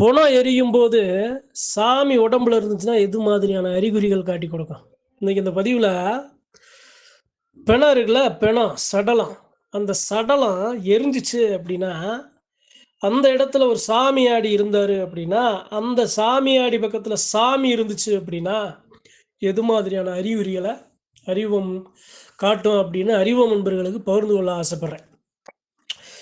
புனம் எரியும் போது சாமி உடம்புல இருந்துச்சுன்னா எது மாதிரியான அறிகுறிகள் காட்டி கொடுக்கும்? இன்னைக்கு இந்த பதிவில் பிணம் இருக்குல்ல பிணம் சடலம். அந்த சடலம் எரிஞ்சிச்சு அப்படின்னா அந்த இடத்துல ஒரு சாமியாடி இருந்தார் அப்படின்னா அந்த சாமியாடி பக்கத்தில் சாமி இருந்துச்சு அப்படின்னா எது மாதிரியான அறிகுறிகளை அறிவம் காட்டும் அப்படின்னு அறிவம் நண்பர்களுக்கு பகிர்ந்து கொள்ள ஆசைப்பட்றேன்.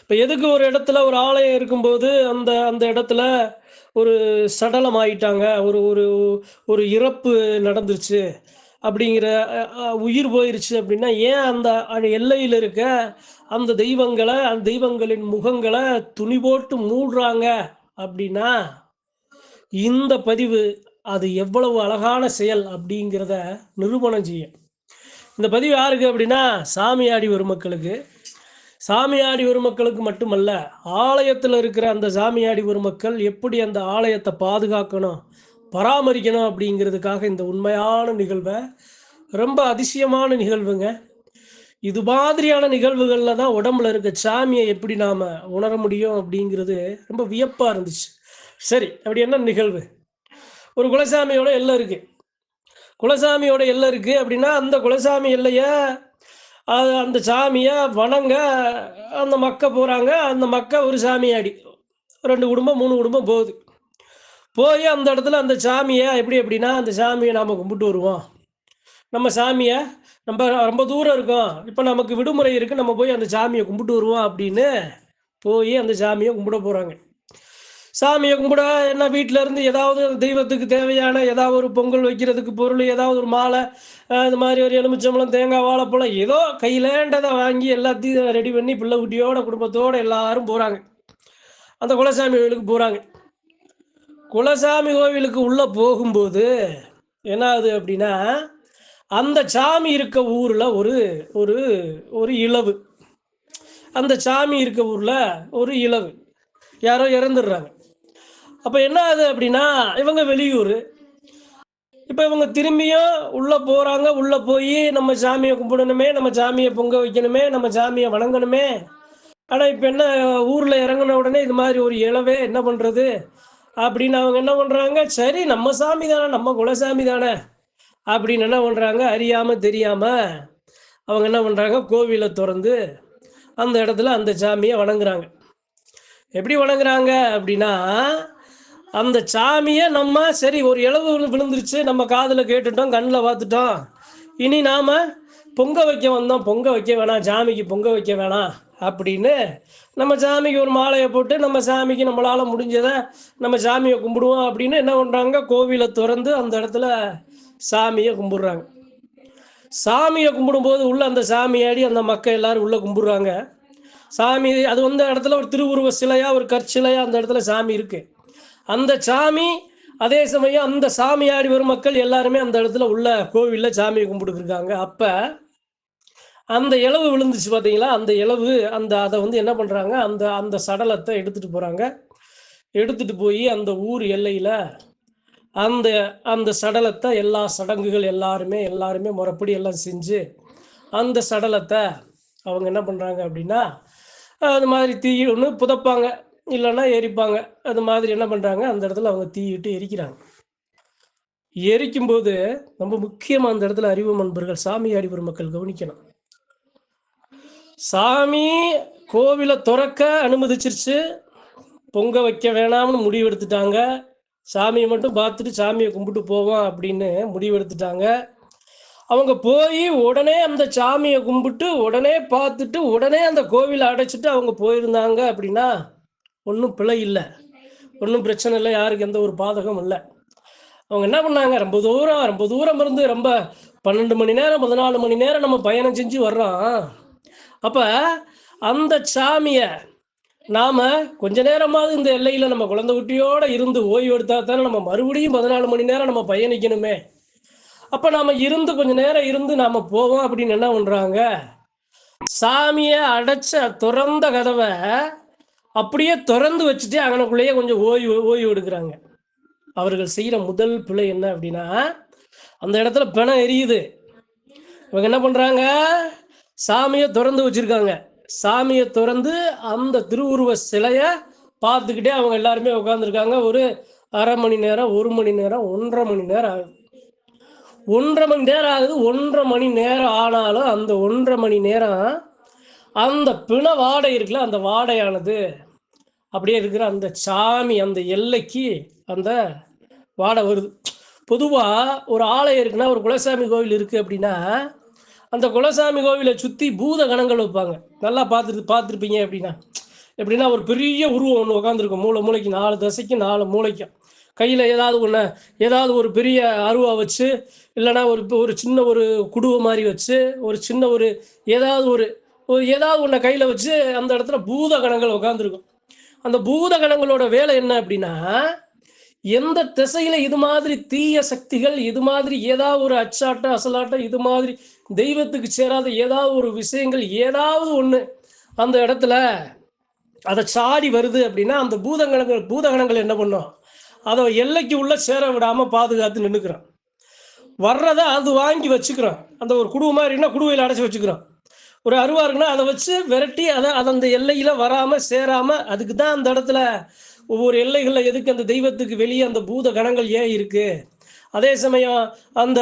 இப்போ எதுக்கு ஒரு இடத்துல ஒரு ஆலயம் இருக்கும்போது அந்த அந்த இடத்துல ஒரு சடலம் ஆயிட்டாங்க ஒரு ஒரு ஒரு இறப்பு நடந்துருச்சு அப்படிங்கிற உயிர் போயிருச்சு அப்படின்னா ஏன் அந்த அந்த எல்லையில் இருக்க அந்த தெய்வங்களை அந்த தெய்வங்களின் முகங்களை துணி போட்டு மூடுறாங்க அப்படின்னா இந்த பதிவு அது எவ்வளவு அழகான செயல் அப்படிங்கிறத நிரூபணம் செய்யும். இந்த பதிவு யாருக்கு அப்படின்னா சாமியாடி வரும் மக்களுக்கு சாமியாடி வரும் மக்களுக்கு மட்டுமல்ல ஆலயத்தில் இருக்கிற அந்த சாமியாடி வரும் மக்கள் எப்படி அந்த ஆலயத்தை பாதுகாக்கணும் பராமரிக்கணும் அப்படிங்கிறதுக்காக இந்த உண்மையான நிகழ்வை ரொம்ப அதிசயமான நிகழ்வுங்க. இது மாதிரியான நிகழ்வுகளில் தான் உடம்புல இருக்க சாமியை எப்படி நாம் உணர முடியும் அப்படிங்கிறது ரொம்ப வியப்பாக இருந்துச்சு. சரி அப்படி என்ன நிகழ்வு? ஒரு குலசாமியோட எல்லை இருக்குது குலசாமியோட எல்லை இருக்குது அப்படின்னா அந்த குலசாமி எல்லையை அது அந்த சாமியை வணங்க அந்த மக்க போகிறாங்க அந்த மக்க ஒரு சாமியாடி ரெண்டு குடும்பம் மூணு குடும்பம் போகுது. போய் அந்த இடத்துல அந்த சாமியை எப்படி எப்படின்னா அந்த சாமியை நாம் கும்பிட்டு வருவோம். நம்ம சாமியை நம்ம ரொம்ப தூரம் இருக்கோம். இப்போ நமக்கு விடுமுறை இருக்குது நம்ம போய் அந்த சாமியை கும்பிட்டு வருவோம் அப்படின்னு போய் அந்த சாமியை கும்பிட போகிறாங்க சாமியை கும்பிட என்ன வீட்டில இருந்து ஏதாவது தெய்வத்துக்கு தேவையான ஏதாவது ஒரு பொங்கல் வைக்கிறதுக்கு பொருள் ஏதாவது ஒரு மாலை அஹ் இந்த மாதிரி ஒரு எலுமிச்சம்பழம் தேங்காய் வாழைப்பழம் ஏதோ கையிலேண்டதை வாங்கி எல்லாத்தையும் ரெடி பண்ணி பிள்ளை குட்டியோட குடும்பத்தோட எல்லாரும் போகிறாங்க அந்த குலசாமி கோவிலுக்கு போகிறாங்க குலசாமி கோவிலுக்கு உள்ளே போகும்போது என்ன ஆகுது அப்படின்னா அந்த சாமி இருக்க ஊரில் ஒரு ஒரு ஒரு இளவு. அந்த சாமி இருக்க ஊரில் ஒரு இளவு. யாரோ இறந்துடுறாங்க. அப்போ என்ன ஆகுது அப்படின்னா இவங்க வெளியூர். இப்போ இவங்க திரும்பியும் உள்ளே போகிறாங்க உள்ளே போய் நம்ம சாமியை கும்பிடணுமே நம்ம சாமியை பொங்க வைக்கணுமே நம்ம சாமியை வணங்கணுமே. ஆனால் இப்போ என்ன ஊரில் இறங்கின உடனே இது மாதிரி ஒரு இளவே என்ன பண்ணுறது அப்படின்னு அவங்க என்ன பண்ணுறாங்க சரி நம்ம சாமி தானே நம்ம குலசாமி தானே. அப்படின்னு என்ன பண்ணுறாங்க அறியாமல் தெரியாமல் அவங்க என்ன பண்ணுறாங்க கோவிலை திறந்து அந்த இடத்துல அந்த சாமியை வணங்குறாங்க. எப்படி வணங்குறாங்க அப்படின்னா அந்த சாமியை நம்ம சரி ஒரு இளவு விழுந்துருச்சு நம்ம காதில் கேட்டுட்டோம் கண்ணில் பார்த்துட்டோம். இனி நாம் பொங்க வைக்க வந்தோம் பொங்க வைக்க வேணாம் சாமிக்கு பொங்க வைக்க வேணாம் அப்படின்னு நம்ம சாமிக்கு ஒரு மாலையை போட்டு நம்ம சாமிக்கு நம்மளால் முடிஞ்சதை நம்ம சாமியை கும்பிடுவோம் அப்படின்னு என்ன பண்ணுறாங்க கோவிலை திறந்து அந்த இடத்துல சாமியை கும்பிடுறாங்க. சாமியை கும்பிடும்போது உள்ள அந்த சாமியாடி அந்த மக்கள் எல்லாரும் உள்ள கும்பிடுறாங்க. சாமி அது வந்து இடத்துல ஒரு திருவுருவ சிலையா ஒரு கற்சிலையா அந்த இடத்துல சாமி இருக்குது அந்த சாமி அதே சமயம் அந்த சாமி ஆடி வரும் மக்கள் எல்லாருமே அந்த இடத்துல உள்ள கோவிலில் சாமியை கும்பிட்டுருக்காங்க அப்போ அந்த இளவு விழுந்துச்சு பார்த்தீங்களா அந்த இளவு அந்த அதை வந்து என்ன பண்ணுறாங்க அந்த அந்த சடலத்தை எடுத்துகிட்டு போகிறாங்க எடுத்துகிட்டு போய் அந்த ஊர் எல்லையில் அந்த அந்த சடலத்தை எல்லா சடங்குகள் எல்லாருமே எல்லாருமே முறைப்படி எல்லாம் செஞ்சு அந்த சடலத்தை அவங்க என்ன பண்ணுறாங்க அப்படின்னா அது மாதிரி தீ ஒன்று புதைப்பாங்க. இல்லைன்னா எரிப்பாங்க. அது மாதிரி என்ன பண்ணுறாங்க அந்த இடத்துல அவங்க தீயிட்டு எரிக்கிறாங்க. எரிக்கும்போது ரொம்ப முக்கியமாக அந்த இடத்துல அறிவு நண்பர்கள் சாமியாடி மக்கள் கவனிக்கணும். சாமி கோவிலை துறக்க அனுமதிச்சிருச்சு. பொங்க வைக்க வேணாம்னு முடிவெடுத்துட்டாங்க. சாமியை மட்டும் பார்த்துட்டு சாமியை கும்பிட்டு போவோம் அப்படின்னு முடிவெடுத்துட்டாங்க. அவங்க போய் உடனே அந்த சாமியை கும்பிட்டு உடனே பார்த்துட்டு உடனே அந்த கோவிலை அடைச்சிட்டு அவங்க போயிருந்தாங்க அப்படின்னா ஒன்றும் பிழை இல்லை. ஒன்றும் பிரச்சனை இல்லை. யாருக்கு எந்த ஒரு பாதகம் இல்லை. அவங்க என்ன பண்ணாங்க? ரொம்ப தூரம் ரொம்ப தூரம் இருந்து ரொம்ப பன்னெண்டு மணி நேரம் பதினாலு மணி நேரம் நம்ம பயணம் செஞ்சு வர்றோம். அப்போ அந்த சாமியை நாம் கொஞ்ச நேரமாவது இந்த எல்லையில் நம்ம குழந்தை குட்டியோடு இருந்து ஓய்வு எடுத்தா தானே நம்ம மறுபடியும் பதினாலு மணி நேரம் நம்ம பயணிக்கணுமே. அப்போ நாம் இருந்து கொஞ்ச நேரம் இருந்து நாம் போவோம் அப்படின்னு என்ன பண்ணுறாங்க சாமியை அடைச்ச திறந்த கதவை அப்படியே திறந்து வச்சுட்டு அங்கனக்குள்ளேயே கொஞ்சம் ஓய்வு ஓய்வு எடுக்கிறாங்க. அவர்கள் செய்கிற முதல் பிழை என்ன அப்படின்னா அந்த இடத்துல பிணம் எரியுது. இவங்க என்ன பண்ணுறாங்க சாமியை திறந்து வச்சிருக்காங்க. சாமியை திறந்து அந்த திருவுருவ சிலையை பார்த்துக்கிட்டே அவங்க எல்லாருமே உட்காந்துருக்காங்க ஒரு அரை மணி நேரம் ஒரு மணி நேரம் ஒன்றரை மணி நேரம் ஆகுது. ஒன்றரை மணி நேரம் ஆகுது. ஒன்றரை மணி நேரம் ஆனாலும் அந்த ஒன்றரை மணி நேரம் அந்த பிண வாடை இருக்குல்ல அந்த வாடையானது அப்படியே இருக்கிற அந்த சாமி அந்த எல்லைக்கு அந்த வாடை வருது. பொதுவாக ஒரு ஆலயம் இருக்குன்னா ஒரு குலசாமி கோவில் இருக்குது அப்படின்னா அந்த குலசாமி கோவிலை சுற்றி பூத கணங்கள் வைப்பாங்க. நல்லா பார்த்துட்டு பார்த்துருப்பீங்க அப்படின்னா எப்படின்னா ஒரு பெரிய உருவம் ஒன்று உட்காந்துருக்கும் மூளை மூளைக்கு நாலு தசைக்கும் நாலு மூளைக்கும். கையில் ஏதாவது ஒன்று ஏதாவது ஒரு பெரிய அருவா வச்சு இல்லைன்னா ஒரு ஒரு சின்ன ஒரு குடுவை மாதிரி வச்சு ஒரு சின்ன ஒரு ஏதாவது ஒரு ஒரு ஏதாவது ஒன்றை கையில் வச்சு அந்த இடத்துல பூத கணங்கள் உட்காந்துருக்கும் அந்த பூதகணங்களோட வேலை என்ன அப்படின்னா எந்த திசையில இது மாதிரி தீய சக்திகள் இது மாதிரி ஏதாவது ஒரு அச்சாட்டம் அசலாட்டம் இது மாதிரி தெய்வத்துக்கு சேராத ஏதாவது ஒரு விஷயங்கள் ஏதாவது ஒன்று அந்த இடத்துல அதை சாடி வருது அப்படின்னா அந்த பூதகணங்கள் பூதகணங்கள் என்ன பண்ணும்? அதை எல்லைக்கு உள்ள சேர விடாம பாதுகாத்து நின்றுக்கிறோம் வர்றதை அது வாங்கி வச்சுக்கிறோம் அந்த ஒரு குடுவை மாதிரின்னா குடுவையில் அடைச்சி வச்சுக்கிறோம் ஒரு அருவா இருக்குன்னா அதை வச்சு விரட்டி அதை அதை அந்த எல்லையில வராம சேராம அதுக்கு தான் அந்த இடத்துல ஒவ்வொரு எல்லைகளில் எதுக்கு அந்த தெய்வத்துக்கு வெளியே அந்த பூத கணங்கள் ஏன் இருக்கு? அதே சமயம் அந்த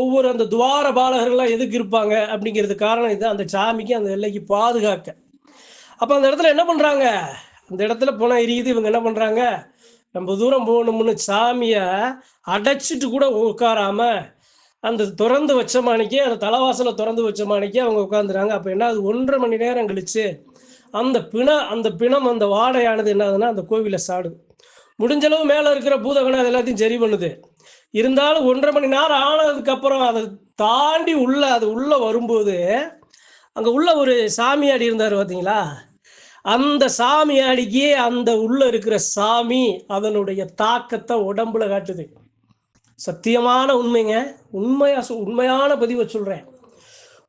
ஒவ்வொரு அந்த துவார பாலகர்கள்லாம் எதுக்கு இருப்பாங்க? அப்படிங்கிறது காரணம் இது அந்த சாமிக்கு அந்த எல்லைக்கு பாதுகாக்க. அப்போ அந்த இடத்துல என்ன பண்ணுறாங்க அந்த இடத்துல போனால் எரியுது. இவங்க என்ன பண்ணுறாங்க ரொம்ப தூரம் போகணும்னு சாமியை அடைச்சிட்டு கூட உட்காராம அந்த திறந்து வச்ச மாணிக்கே அந்த தலைவாசலை திறந்து வச்ச மாணிக்கே அவங்க உட்காந்துறாங்க அப்போ என்ன அது ஒன்றரை மணி நேரம் கழிச்சு அந்த பிண அந்த பிணம் அந்த வாடையானது என்னதுன்னா அந்த கோவிலை சாடுது. முடிஞ்சளவு மேலே இருக்கிற பூதகணம் அது எல்லாத்தையும் சரி பண்ணுது. இருந்தாலும் ஒன்றரை மணி நேரம் ஆனதுக்கப்புறம் அதை தாண்டி உள்ள அது உள்ளே வரும்போது அங்கே உள்ள ஒரு சாமியாடி இருந்தார் பார்த்தீங்களா அந்த சாமியாடிக்கே அந்த உள்ள இருக்கிற சாமி அதனுடைய தாக்கத்தை உடம்புல காட்டுது. சத்தியமான உண்மைங்க. உண்மையா சொ- உண்மையான பதிவை சொல்றேன்.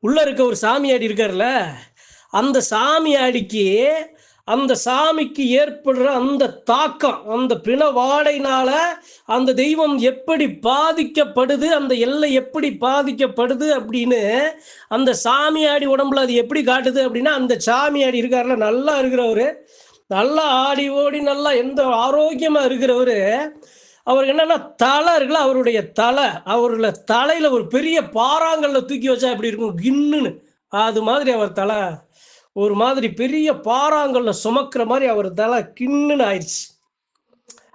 உள்ள இருக்க ஒரு சாமியாடி இருக்கார்ல அந்த சாமியாடிக்கு அந்த சாமிக்கு ஏற்படுற அந்த தாக்கம் அந்த பிண வாடைனால அந்த தெய்வம் எப்படி பாதிக்கப்படுது அந்த எல்லை எப்படி பாதிக்கப்படுது அப்படின்னு அந்த சாமியாடி உடம்புல அது எப்படி காட்டுது அப்படின்னா அந்த சாமியாடி இருக்கார்ல நல்லா இருக்கிறவரு நல்லா ஆடி ஓடி நல்லா எந்த ஆரோக்கியமா இருக்கிறவரு அவருக்கு என்னன்னா தலை இருக்குல்ல அவருடைய தலை. அவருடைய தலையில ஒரு பெரிய பாறாங்கல்ல தூக்கி வச்சா எப்படி இருக்கும்? கின்னுன்னு. அது மாதிரி அவர் தலை ஒரு மாதிரி பெரிய பாறாங்கல்ல சுமக்கிற மாதிரி அவர் தலை கின்னுன்னு ஆயிடுச்சு.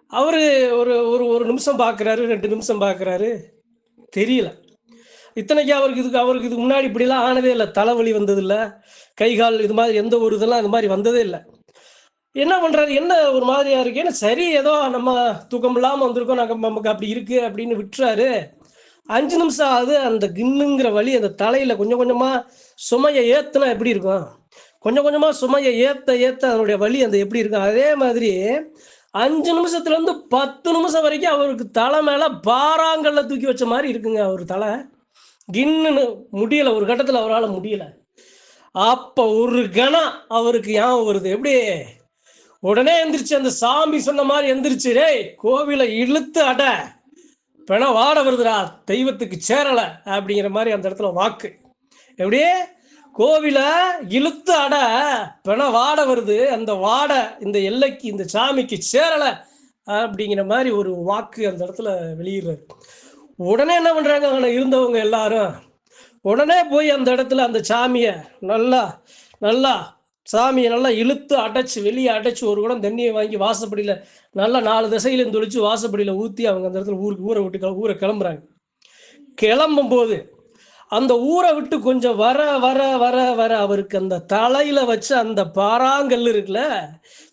அவர் ஒரு ஒரு ஒரு நிமிஷம் பார்க்குறாரு ரெண்டு நிமிஷம் பார்க்குறாரு தெரியல. இத்தனைக்கு அவருக்கு இதுக்கு அவருக்கு இதுக்கு முன்னாடி இப்படிலாம் ஆனதே இல்லை. தலைவலி வந்ததில்லை. கை கால் இது மாதிரி எந்த ஒரு இதெல்லாம் இது மாதிரி வந்ததே இல்லை. என்ன பண்றாரு? என்ன ஒரு மாதிரியா இருக்கு? சரி ஏதோ நம்ம தூக்கம் இல்லாம வந்திருக்கோம். நாங்க நமக்கு அப்படி இருக்கு அப்படின்னு விட்டுறாரு. அஞ்சு நிமிஷம் ஆகுது. அந்த கின்னுங்கிற வழி அந்த தலையில கொஞ்சம் கொஞ்சமா சுமையை ஏத்துனா எப்படி இருக்கும்? கொஞ்சம் கொஞ்சமா சுமையை ஏத்த ஏத்த அதனுடைய வலி அந்த எப்படி இருக்கும்? அதே மாதிரி அஞ்சு நிமிஷத்துல இருந்து பத்து நிமிஷம் வரைக்கும் அவருக்கு தலை மேல பாராங்கல்ல தூக்கி வச்ச மாதிரி இருக்குங்க அவர் தலை. கின்னுன்னு முடியல. ஒரு கட்டத்துல அவரால் முடியல. அப்ப ஒரு கணம் அவருக்கு ஞாபகம் வருது. எப்படி? உடனே எந்திரிச்சு அந்த சாமி சொன்ன மாதிரி எந்திரிச்சு டேய் கோவிலை இழுத்து அட. பிண வாட வருதுடா. தெய்வத்துக்கு சேரல. அப்படிங்கிற மாதிரி அந்த இடத்துல வாக்கு. எப்படி? கோவிலை இழுத்து அட. பிண வாட வருது. அந்த வாடை இந்த எல்லைக்கு இந்த சாமிக்கு சேரல. அப்படிங்கிற மாதிரி ஒரு வாக்கு அந்த இடத்துல வெளியிடுறாரு. உடனே என்ன பண்றாங்க? அங்க இருந்தவங்க எல்லாரும். உடனே போய் அந்த இடத்துல அந்த சாமியை நல்லா நல்லா சாமியை நல்லா இழுத்து அடைச்சு வெளியே அடைச்சு ஒரு குடம் தண்ணியை வாங்கி வாசப்படியில் நல்லா நாலு திசையிலும் தொளிச்சு வாசப்படியில் ஊற்றி அவங்க அந்த இடத்துல ஊருக்கு ஊரை விட்டு ஊரை கிளம்புறாங்க. கிளம்பும் போது அந்த ஊரை விட்டு கொஞ்சம் வர வர வர வர அவருக்கு அந்த தலையில வச்ச அந்த பாறாங்கல் இருக்குல்ல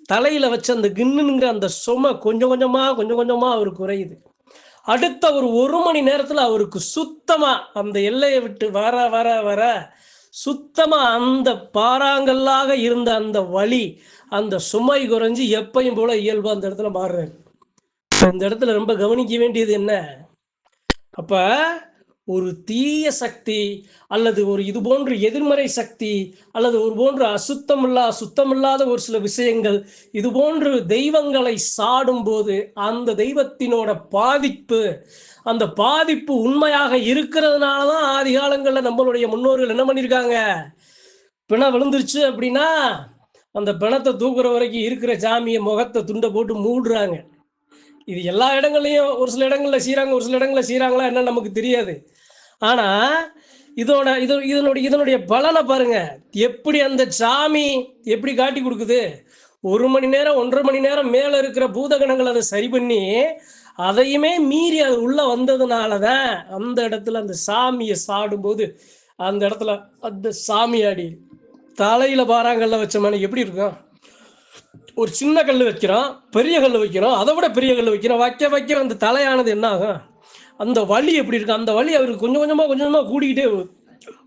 தலையில வச்ச அந்த கின்னுங்கிற அந்த சுமை கொஞ்சம் கொஞ்சமா கொஞ்சம் கொஞ்சமா அவர் குறையுது. அடுத்த ஒரு ஒரு மணி நேரத்துல அவருக்கு சுத்தமா அந்த எல்லையை விட்டு வர வர வர சுத்தமா அந்த பாறாங்கல்லாக இருந்த அந்த வழி அந்த சுமை குறைஞ்சு எப்பையும் போல இயல்பா அந்த இடத்துல மாறுறாரு. இந்த இடத்துல ரொம்ப கவனிக்க வேண்டியது என்ன? அப்ப ஒரு தீய சக்தி அல்லது ஒரு இது போன்ற எதிர்மறை சக்தி அல்லது ஒரு போன்ற அசுத்தமில்லா சுத்தமில்லாத ஒரு சில விஷயங்கள் இது போன்று தெய்வங்களை சாடும் போது அந்த தெய்வத்தினோட பாதிப்பு அந்த பாதிப்பு உண்மையாக இருக்கிறதுனால தான் ஆதி காலங்களில் நம்மளுடைய முன்னோர்கள் என்ன பண்ணியிருக்காங்க பிணம் விழுந்துருச்சு அப்படின்னா அந்த பிணத்தை தூக்குற வரைக்கும் இருக்கிற சாமியை முகத்தை துண்டை போட்டு மூடுறாங்க. இது எல்லா இடங்கள்லையும் ஒரு சில இடங்களில் செய்கிறாங்க ஒரு சில இடங்களில் செய்கிறாங்களா என்ன நமக்கு தெரியாது. ஆனால் இதோட இது இதனுடைய இதனுடைய பலனை பாருங்க. எப்படி அந்த சாமி எப்படி காட்டி கொடுக்குது? ஒரு மணி நேரம் ஒன்றரை மணி நேரம் மேலே இருக்கிற பூதகணங்கள் அதை சரி பண்ணி அதையுமே மீறி அது உள்ள வந்ததுனால தான் அந்த இடத்துல அந்த சாமியை சாடும்போது அந்த இடத்துல அந்த சாமியாடி தலையில பாறாங்கல்ல வச்சோம்னா எப்படி இருக்கும்? ஒரு சின்ன கல் வைக்கிறோம் பெரிய கல் வைக்கிறோம் அதை விட பெரிய கல் வைக்கிறோம். வைக்க வைக்க அந்த தலையானது என்ன ஆகும்? அந்த வலி எப்படி இருக்கு? அந்த வலி அவருக்கு கொஞ்சம் கொஞ்சமா கொஞ்சம் கொஞ்சமா கூடிக்கிட்டே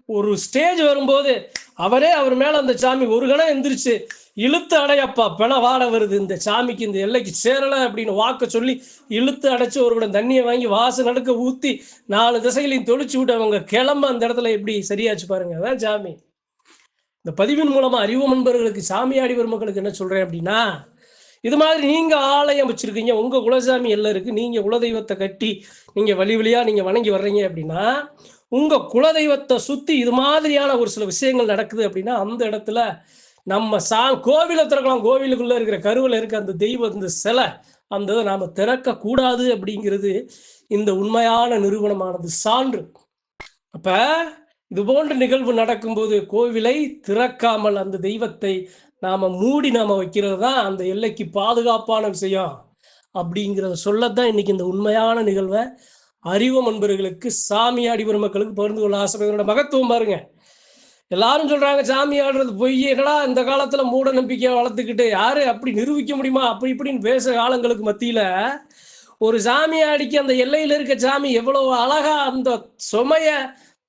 ஒரு ஸ்டேஜ் வரும்போது அவரே அவர் மேல அந்த சாமி ஒரு கணம் எந்திரிச்சு இழுத்து அடையப்பா பிண வாட வருது இந்த சாமிக்கு இந்த எல்லைக்கு சேரல அப்படின்னு வாக்க சொல்லி இழுத்து அடைச்சு ஒரு தண்ணியை வாங்கி வாசு நடுக்க ஊத்தி நாலு திசைகளையும் தொளிச்சு விட்டு அவங்க கிளம்ப அந்த இடத்துல எப்படி சரியாச்சு பாருங்க அதான் சாமி. இந்த பதிவின் மூலமா அறிவு நண்பர்களுக்கு சாமியாடி பெருமக்களுக்கு என்ன சொல்றேன் அப்படின்னா இது மாதிரி நீங்க ஆலயம் வச்சிருக்கீங்க உங்க குலசாமி எல்லாம் இருக்கு நீங்க குலதெய்வத்தை கட்டி நீங்க வழி வழியா நீங்க வணங்கி வர்றீங்க அப்படின்னா உங்க குலதெய்வத்தை சுத்தி இது மாதிரியான ஒரு சில விஷயங்கள் நடக்குது அப்படின்னா அந்த இடத்துல நம்ம சா கோவிலை திறக்கலாம். கோவிலுக்குள்ள இருக்கிற கருவில் இருக்க அந்த தெய்வம் இந்த சிலை அந்த இதை நாம திறக்க கூடாது அப்படிங்கிறது இந்த உண்மையான நிறுவனமானது சான்று. அப்ப இது போன்ற நிகழ்வு நடக்கும்போது கோவிலை திறக்காமல் அந்த தெய்வத்தை நாம மூடி நாம வைக்கிறது தான் அந்த எல்லைக்கு பாதுகாப்பான விஷயம் அப்படிங்கிறத சொல்லத்தான் இன்னைக்கு இந்த உண்மையான நிகழ்வை அறிவு சாமி சாமியாடி பெருமக்களுக்கு பகிர்ந்து கொள்ள ஆசைப்படுறோட மகத்துவம் பாருங்க. எல்லாரும் சொல்றாங்க சாமி ஆடுறது பொய். என்னடா இந்த காலத்துல மூட நம்பிக்கையை வளர்த்துக்கிட்டு யாரு அப்படி நிரூபிக்க முடியுமா? அப்படி இப்படின்னு பேச காலங்களுக்கு மத்தியில ஒரு சாமியாடிக்கு அந்த எல்லையில இருக்க சாமி எவ்வளவு அழகா அந்த சுமைய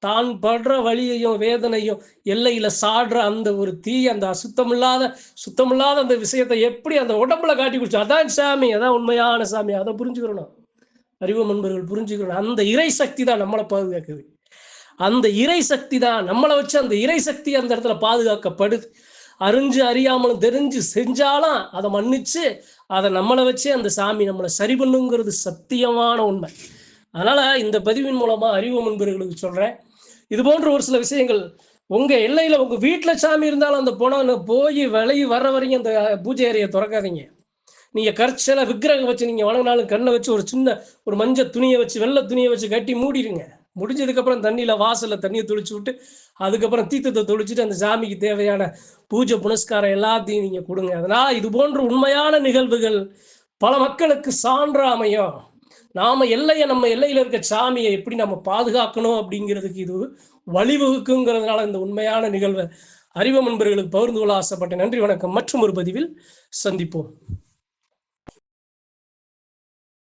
தான் படுற வழியையும் வேதனையும் எல்லையில சாடுற அந்த ஒரு தீ அந்த அசுத்தமில்லாத சுத்தமில்லாத அந்த விஷயத்தை எப்படி அந்த உடம்புல காட்டி குடிச்சு அதான் சாமி அதான் உண்மையான சாமி. அதை புரிஞ்சுக்கிறணும் அறிவு நண்பர்கள் புரிஞ்சுக்கணும். அந்த இறை சக்தி தான் நம்மளை பாதுகாக்குது. அந்த இறை சக்தி தான் நம்மளை வச்சு அந்த இறை சக்தி அந்த இடத்துல பாதுகாக்கப்படுது. அறிஞ்சு அறியாமலும் தெரிஞ்சு செஞ்சாலும் அதை மன்னிச்சு அதை நம்மளை வச்சே அந்த சாமி நம்மளை சரி பண்ணுங்கிறது சத்தியமான உண்மை. அதனால இந்த பதிவின் மூலமா அறிவு நண்பர்களுக்கு சொல்றேன். இது போன்ற ஒரு சில விஷயங்கள். உங்க எல்லையில உங்க வீட்டுல சாமி இருந்தாலும் அந்த பணம் போய் விலகி வர்ற வரைக்கும் அந்த பூஜை அறையை திறக்காதீங்க. நீங்க கற்சல விக்கிரகம் வச்சு நீங்க வணங்கினாலும் கண்ணை வச்சு ஒரு சின்ன ஒரு மஞ்சள் துணியை வச்சு வெள்ளை துணியை வச்சு கட்டி மூடிடுங்க. முடிஞ்சதுக்கப்புறம் தண்ணியில் வாசலில் தண்ணியை தொளிச்சு விட்டு அதுக்கப்புறம் தீர்த்தத்தை தொளிச்சுட்டு அந்த சாமிக்கு தேவையான பூஜை புனஸ்காரம் எல்லாத்தையும் நீங்கள் கொடுங்க. அதனால் இது போன்ற உண்மையான நிகழ்வுகள் பல மக்களுக்கு சான்றா அமையும் நாம எல்லையை நம்ம எல்லையில இருக்க சாமியை எப்படி நம்ம பாதுகாக்கணும் அப்படிங்கிறதுக்கு இது வழிவகுக்குங்கிறதுனால இந்த உண்மையான நிகழ்வை அறிவு நண்பர்களுக்கு பகிர்ந்து கொள்ள ஆசைப்பட்டேன். நன்றி வணக்கம். மற்றும் ஒரு பதிவில் சந்திப்போம்.